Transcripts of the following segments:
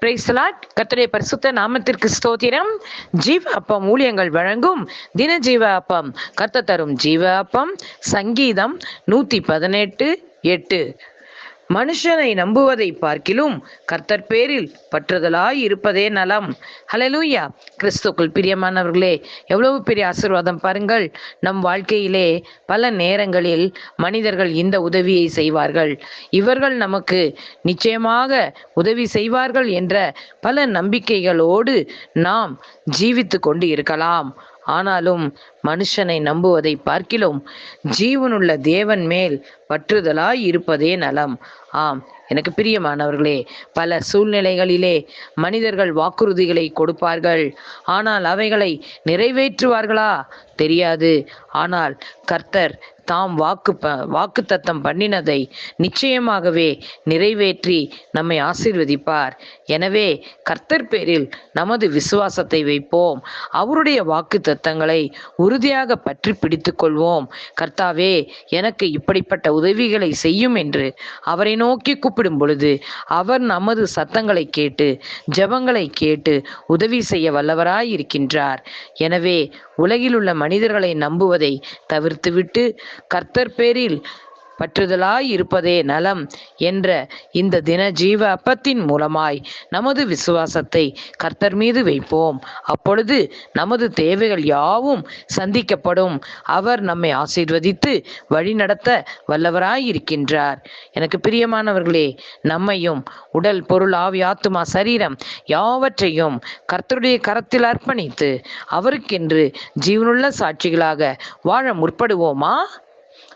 பிரைஸ்லாட் கர்த்தருடைய பரிசுத்த நாமத்திற்கு ஸ்தோத்திரம். ஜீவ அப்பம் ஊழியங்கள் வழங்கும் தின ஜீவ அப்பம் கர்த்த தரும் ஜீவ அப்பம் சங்கீதம் நூத்தி பதினெட்டு எட்டு. மனுஷனை நம்புவதை பார்க்கிலும் கர்த்தர் பேரில் பற்றுதலாய் இருப்பதே நலம். ஹலலூயா கிறிஸ்துக்குள் பிரியமானவர்களே எவ்வளவு பெரிய ஆசீர்வாதம் பாருங்கள். நம் வாழ்க்கையிலே பல நேரங்களில் மனிதர்கள் இந்த உதவியை செய்வார்கள். இவர்கள் நமக்கு நிச்சயமாக உதவி செய்வார்கள் என்ற பல நம்பிக்கைகளோடு நாம் ஜீவித்து கொண்டு இருக்கலாம் ஆனாலும் மனுஷனை நம்புவதை பார்க்கிலும் ஜீவனுள்ள தேவன் மேல் பற்றுதலாய் இருப்பதே நலம். ஆம் எனக்கு பிரியமானவர்களே பல சூழ்நிலைகளிலே மனிதர்கள் வாக்குறுதிகளை கொடுப்பார்கள். ஆனால் அவைகளை நிறைவேற்றுவார்களா? தெரியாது. ஆனால் கர்த்தர் தாம் வாக்கு ப வாக்கு தத்தம் பண்ணினதை நிச்சயமாகவே நிறைவேற்றி நம்மை ஆசீர்வதிப்பார். எனவே கர்த்தர் பேரில் நமது விசுவாசத்தை வைப்போம். அவருடைய வாக்கு தத்தங்களை உறுதியாக பற்றி பிடித்து கொள்வோம். கர்த்தாவே எனக்கு இப்படிப்பட்ட உதவிகளை செய்யும் என்று அவரை நோக்கி கூப்பிடும் பொழுது அவர் நமது சத்தங்களை கேட்டு ஜெபங்களை கேட்டு உதவி செய்ய வல்லவராய் இருக்கின்றார் எனவே உலகில் உள்ள மனிதர்களை நம்புவதை தவிர்த்துவிட்டு கர்த்தர் பேரில் பற்றுதலாய் இருப்பதே நலம் என்ற இந்த தின ஜீவ அப்பத்தின் மூலமாய் நமது விசுவாசத்தை கர்த்தர் மீது வைப்போம். அப்பொழுது நமது தேவைகள் யாவும் சந்திக்கப்படும். அவர் நம்மை ஆசீர்வதித்து வழிநடத்த வல்லவராய் இருக்கின்றார். எனக்கு பிரியமானவர்களே நம்மையும் உடல் பொருள் ஆவி ஆத்துமா சரீரம் யாவற்றையும் கர்த்தருடைய கரத்தில் அர்ப்பணித்து அவருக்கென்று ஜீவனுள்ள சாட்சிகளாக வாழ முற்படுவோமா?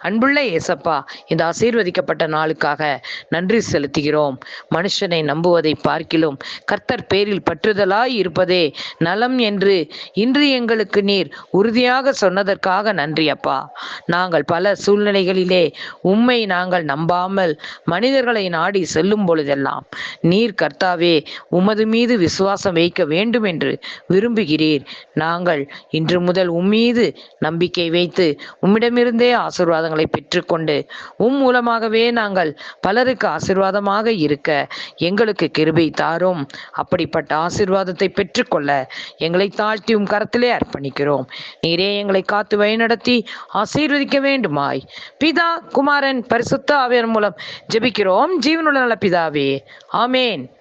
அன்புள்ள ஏசப்பா இந்த ஆசீர்வதிக்கப்பட்ட நாளுக்காக நன்றி செலுத்துகிறோம். மனுஷனை நம்புவதை பார்க்கிலும் கர்த்தர் பேரில் பற்றுதலாய் இருப்பதே நலம் என்று இன்று எங்களுக்கு நீர் உறுதியாக சொன்னதற்காக நன்றி அப்பா. நாங்கள் பல சூழ்நிலைகளிலே உம்மை நாங்கள் நம்பாமல் மனிதர்களை நாடி செல்லும் பொழுதெல்லாம் நீர் கர்த்தாவே உமது மீது விசுவாசம் வைக்க வேண்டும் என்று விரும்புகிறீர். நாங்கள் இன்று முதல் உம்மீது நம்பிக்கை வைத்து உம்மிடமிருந்தே ஆசிர்வாதங்களை பெற்றுக்கொண்டு உம் மூலமாகவே நாங்கள் பலருக்கு ஆசீர்வாதமாக இருக்க எங்களுக்கு கிருபை தாரும். அப்படிப்பட்ட ஆசீர்வாதத்தை பெற்றுக்கொள்ள எங்களை தாழ்த்தி உம் கரத்திலே அர்ப்பணிக்கிறோம். நீரே எங்களை காத்து வழிநடத்தி ஆசீர்வதிக்க வேண்டுமாய். பிதா குமாரன் பரிசுத்த ஆவியர் மூலம் ஜெபிக்கிறோம். ஜீவனுள்ள நல்ல பிதாவே. ஆமேன்.